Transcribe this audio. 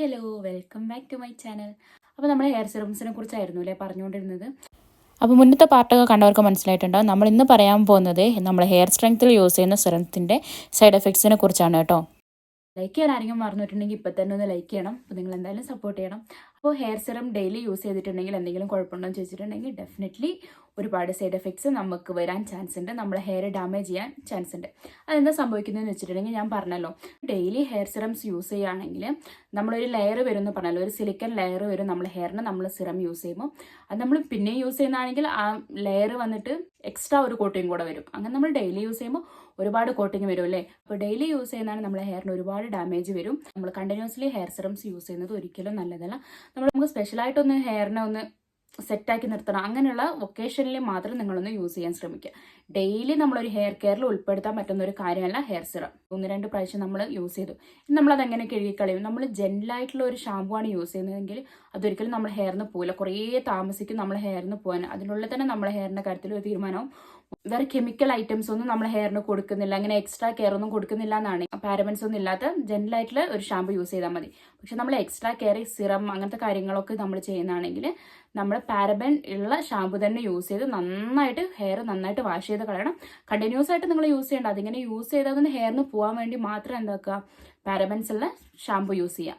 Hello welcome back to my channel അപ്പോൾ നമ്മൾ hair സെറംസിനെ കുറിച്ചായിരുന്നു അല്ലേ പറഞ്ഞുകൊണ്ടിരുന്നത്? അപ്പോൾ മുന്നത്തെ പാർട്ടൊക്കെ കണ്ടവർക്ക് മനസ്സിലായിട്ടുണ്ടാവും. നമ്മൾ ഇന്ന് പറയാൻ പോകുന്നത് നമ്മൾ ഹെയർ സ്ട്രെങ്ത്തിൽ യൂസ് ചെയ്യുന്ന സെറംസിന്റെ സൈഡ് എഫക്ട്സിനെ കുറിച്ചാണ് കേട്ടോ. ലൈക്ക് ചെയ്യാൻ ആരെങ്കിലും മറന്നിട്ടുണ്ടെങ്കിൽ ഇപ്പം തന്നെ ഒന്ന് ലൈക്ക് ചെയ്യണം. അപ്പോൾ നിങ്ങൾ എന്തായാലും സപ്പോർട്ട് ചെയ്യണം. അപ്പോൾ ഹെയർ സിറം ഡെയിലി യൂസ് ചെയ്തിട്ടുണ്ടെങ്കിൽ എന്തെങ്കിലും കുഴപ്പമുണ്ടോ എന്ന് ചോദിച്ചിട്ടുണ്ടെങ്കിൽ ഡെഫിനറ്റ്ലി ഒരുപാട് സൈഡ് എഫക്ട്സ് നമുക്ക് വരാൻ ചാൻസ് ഉണ്ട്. നമ്മുടെ ഹെയർ ഡാമേജ് ചെയ്യാൻ ചാൻസ് ഉണ്ട്. അതെന്താ സംഭവിക്കുന്നതെന്ന് വെച്ചിട്ടുണ്ടെങ്കിൽ ഞാൻ പറഞ്ഞല്ലോ. ഡെയിലി ഹെയർ സിറംസ് യൂസ് ചെയ്യുകയാണെങ്കിൽ നമ്മളൊരു ലെയർ വരും എന്ന് പറഞ്ഞല്ലോ. ഒരു സിലിക്കൺ ലെയർ വരും നമ്മൾ ഹെയറിന് നമ്മൾ സിറം യൂസ് ചെയ്യുമ്പോൾ. അത് നമ്മൾ പിന്നെ യൂസ് ചെയ്യുന്നതാണെങ്കിൽ ആ ലെയർ വന്നിട്ട് എക്സ്ട്രാ ഒരു കോട്ടിങ് കൂടെ വരും. അങ്ങനെ നമ്മൾ ഡെയിലി യൂസ് ചെയ്യുമ്പോൾ ഒരുപാട് കോട്ടിങ് വരും അല്ലേ? അപ്പോൾ ഡെയിലി യൂസ് ചെയ്യുന്നതാണ് നമ്മുടെ ഹെയറിന് ഒരുപാട് ഡാമേജ് വരും. നമ്മൾ കണ്ടിന്യൂസ്ലി ഹെയർ സിറംസ് യൂസ് ചെയ്യുന്നത് ഒരിക്കലും നല്ലതല്ല. നമ്മൾ നമുക്ക് സ്പെഷ്യലായിട്ടൊന്ന് ഹെയറിനെ ഒന്ന് സെറ്റാക്കി നിർത്തണം. അങ്ങനെയുള്ള ഒക്കേഷനിൽ മാത്രം നിങ്ങളൊന്ന് യൂസ് ചെയ്യാൻ ശ്രമിക്കുക. ഡെയിലി നമ്മളൊരു ഹെയർ കെയറിൽ ഉൾപ്പെടുത്താൻ പറ്റുന്ന ഒരു കാര്യമല്ല ഹെയർ സിറം ഒന്ന് രണ്ട് പ്രാവശ്യം നമ്മൾ യൂസ് ചെയ്തു. നമ്മളത് എങ്ങനെ കഴുകിക്കളയും? നമ്മൾ ജെൻലായിട്ടുള്ള ഒരു ഷാമ്പു ആണ് യൂസ് ചെയ്യുന്നതെങ്കിൽ അതൊരിക്കലും നമ്മൾ ഹെയറിന് പോകില്ല കുറേ താമസിക്കും നമ്മൾ ഹെയറിന് പോകാൻ അതിനുള്ളിൽ തന്നെ നമ്മളെ ഹെയറിന്റെ കാര്യത്തിൽ ഒരു തീരുമാനവും വേറെ കെമിക്കൽ ഐറ്റംസ് ഒന്നും നമ്മൾ ഹെയറിന് കൊടുക്കുന്നില്ല. അങ്ങനെ എക്സ്ട്രാ കെയർ ഒന്നും കൊടുക്കുന്നില്ല എന്നാണ്. പാരമെൻസ് ഒന്നും ഇല്ലാത്ത ജെൻലായിട്ടുള്ള ഒരു ഷാമ്പു യൂസ് ചെയ്താൽ മതി. പക്ഷെ നമ്മൾ എക്സ്ട്രാ കെയറി സിറം അങ്ങനത്തെ കാര്യങ്ങളൊക്കെ നമ്മൾ ചെയ്യുന്നതാണെങ്കിൽ നമ്മൾ പാരബൻ ഉള്ള ഷാമ്പു തന്നെ യൂസ് ചെയ്ത് നന്നായിട്ട് ഹെയർ നന്നായിട്ട് വാഷ് ചെയ്ത് കളയണം. കണ്ടിന്യൂസ് ആയിട്ട് നിങ്ങൾ യൂസ് ചെയ്യേണ്ട. അതിങ്ങനെ യൂസ് ചെയ്താൽ ഹെയറിന് പോകാൻ വേണ്ടി മാത്രം എന്താക്കുക? പാരബൻസ് ഉള്ള ഷാമ്പു യൂസ് ചെയ്യാം.